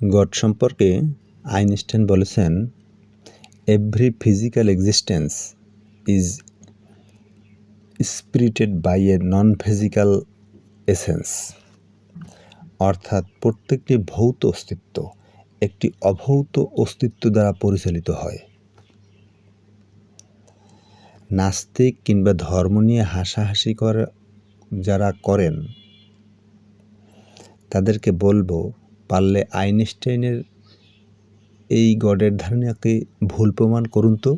God সম্পর্কে Einstein বলেছেন every physical existence is spirited by a non physical essence অর্থাৎ প্রত্যেকটি ভৌত অস্তিত্ব একটি অভৌত অস্তিত্ব দ্বারা পরিচালিত হয়। নাস্তিক কিংবা ধর্ম নিয়ে হাসাহাসি করে, যারা করেন, তাদেরকে বলব পারলে আইনস্টাইনের এই গডের ধারণাকে ভুল প্রমাণ করুন তো।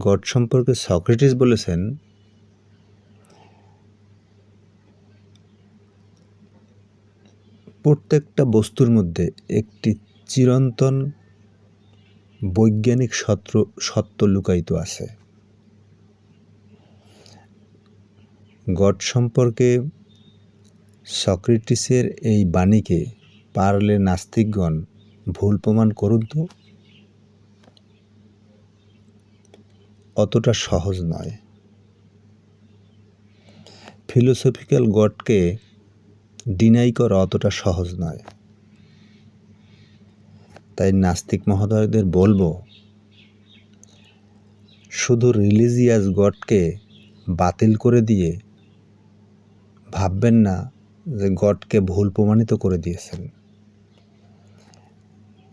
গড সম্পর্কে সক্রেটিস বলেছেন, প্রত্যেকটা বস্তুর মধ্যে একটি চিরন্তন বৈজ্ঞানিক সত্য সত্য লুকায়িত আছে। গড সম্পর্কে সক্রেটিসের এই বাণীকে পারলে নাস্তিকগণ ভুল প্রমাণ করুন তো? অতটা সহজ নয়। ফিলোসফিক্যাল গডকে ডিনাই করা অতটা সহজ নয়। তাই নাস্তিক মহোদয়দের বলব, শুধু রিলিজিয়াস গডকে বাতিল করে দিয়ে ভাববেন না যে গডকে ভুল প্রমাণিত করে দিয়েছেন।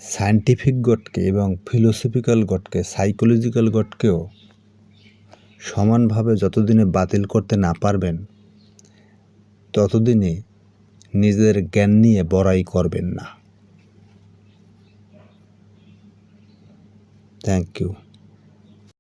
সায়েন্টিফিক গডকে এবং ফিলোসফিক্যাল গডকে, সাইকোলজিক্যাল গডকেও সমানভাবে যতদিনে বাতিল করতে না পারবেন, ততদিনে নিজের জ্ঞান নিয়ে বড়াই করবেন না। Thank you